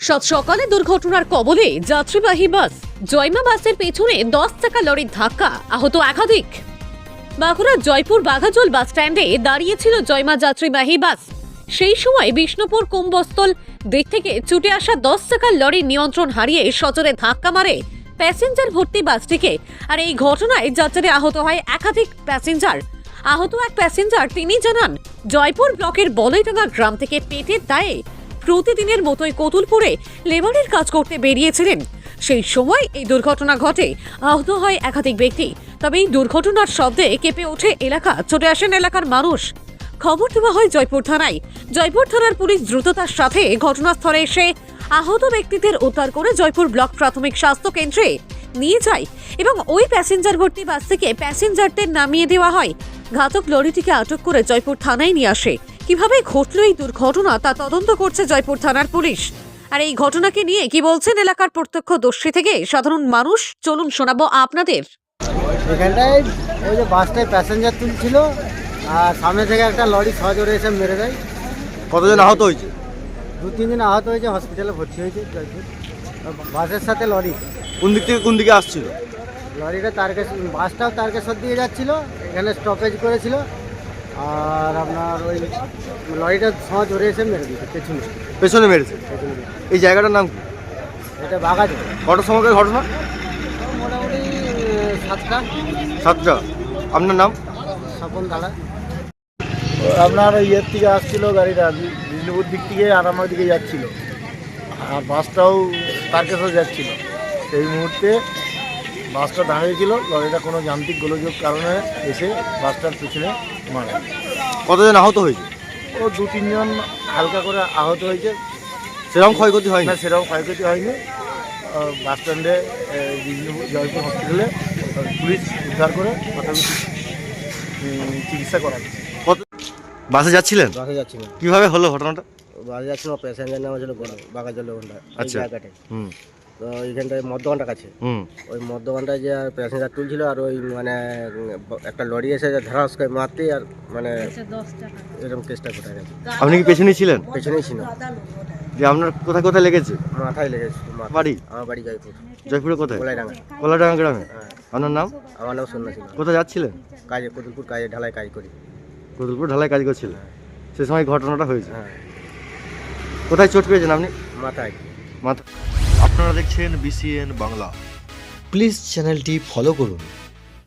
সাত সকালে দুর্ঘটনার কবলে যাত্রীবাহী বাস জয়মা বাসের পেছনে দশ চাকা লরির ধাক্কা, আহত একাধিক। বাঁকুড়ার জয়পুর বাঘাজল বাস স্ট্যান্ডে দাঁড়িয়েছিল জয়মা যাত্রীবাহী বাস। সেই সময় বিষ্ণুপুর কুম্বস্থল দিক থেকে ছুটে আসা দশ চাকার লরির নিয়ন্ত্রণ হারিয়ে সচরে ধাক্কা মারে প্যাসেঞ্জার ভর্তি বাসটিকে আর এই ঘটনায় যাত্রী আহত হয় একাধিক প্যাসেঞ্জার। আহত এক প্যাসেঞ্জার, তিনি জানান, জয়পুর ব্লকের বলইডাঙ্গা গ্রাম থেকে পেটের দায়ে প্রতিদিনের মতোই কতুলপুরে লেবারের কাজ করতে বেরিয়েছিলেন। সেই সময় এই দুর্ঘটনা ঘটে। আহত হয় একাধিক ব্যক্তি। তবে এই দুর্ঘটনার শব্দে কেঁপে ওঠে এলাকা ছুটে আসেন এলাকার মানুষ। খবর দেওয়া হয় জয়পুর থানায়। জয়পুর থানার পুলিশ দ্রুততার সাথে ঘটনাস্থলে এসে আহত ব্যক্তিদের উদ্ধার করে জয়পুর ব্লক প্রাথমিক স্বাস্থ্য কেন্দ্রে নিয়ে যায় এবং ওই প্যাসেঞ্জার ভর্তি বাস থেকে প্যাসেঞ্জারদের নামিয়ে দেওয়া হয়। ঘাতক লরিটিকে আটক করে জয়পুর থানায় নিয়ে আসে। কীভাবে ঘটল এই দুর্ঘটনা তা তদন্ত করছে জয়পুর থানার পুলিশ। আর এই ঘটনাকে নিয়ে কি বলছেন এলাকার প্রত্যক্ষদর্শী থেকে সাধারণ মানুষ? চলুন শোনাবো আপনাদের। এখানটায় ওই যে বাসটায় প্যাসেঞ্জার তুলছিল আর সামনে থেকে একটা লরি সজোরে এসে মেরে দেয়। কতজন আহত হয়েছে? দু তিন দিন আহত হয়েছে হসপিটালে ভর্তি হয়েছে জয়পুর। বাসের সাথে লরি। কোন দিক থেকে কোন দিকে আসছিল? লরিটা তারকেশ বাসটাও তারকেশ্বর দিয়ে যাচ্ছিল এখানে স্টপেজ করেছিল। আর আপনার ওই লরিটা সমাজ জোরে এসে মেরে দিয়েছে পেছনে। পেছনে মেরেছে? এই জায়গাটার নাম কি? এটা বাগাজ কটার সময়কার ঘটনা? মোটামুটি সাতটা। সাতটা। আপনার নাম? স্বপন দাঁড়া আপনার ওই ইয়ের থেকে আসছিল গাড়িটা বিষ্ণুপুর দিক থেকে আরামার দিকে যাচ্ছিল। আর বাসটাও তারকেশ্বর যাচ্ছিল। সেই মুহূর্তে বাসটা দাঁড়িয়েছিল লরিটা কোনো যান্ত্রিক গোলযোগ কারণে এসে বাসটার পিছনে মারে কতজন আহত হয়েছে? ও দু তিনজন হালকা করে আহত হয়েছে। সেরকম ক্ষয়ক্ষতি হয়নি? না সেরকম ক্ষয়ক্ষতি হয়নি। বাস স্ট্যান্ডে জয়পুর হসপিটালে পুলিশ উদ্ধার করে চিকিৎসা করাচ্ছে বাসে যাচ্ছিলেন? বাসে যাচ্ছিল কীভাবে হলো ঘটনাটা? বাসে যাচ্ছিল প্যাসেঞ্জার নেওয়া ছিল বাগাজল ওখানটা এই আচ্ছা। হুম। তো এইখানটায় মদ্যপানটা কাছে। হুম। ওই মদ্যপানটায় যে প্যাসেঞ্জার তুলছিল আর ওই মানে একটা লরি এসে যে ধারাস করে মারতে আর মানে এরকম কেসটা কোথায় গেছে। আপনি কি পেছনে ছিলেন? পেছনেই ছিল যে আপনার কোথায় কোথায় লেগেছে? মাথায় লেগেছে মাথা- বাড়ি? আমার বাড়ি জয়পুর। জয়পুরে কোথায়? গোলাইডাঙ্গা কলাডাঙ্গা গ্রামে? হ্যাঁ। আপনার নাম? আমার নাম সন্না ছিল কোথায় যাচ্ছিলেন? কাজে কদুলপুর কাজে ঢালাই কাজ করি। কদলপুর ঢালাই কাজ করছিলেন? সে সময় ঘটনাটা হয়েছে? হ্যাঁ। কোথায় চোট পেয়েছেন আপনি? মাথায়। মাথা আপনারা দেখছেন বিসিএন বাংলা প্লিজ চ্যানেলটি ফলো করুন।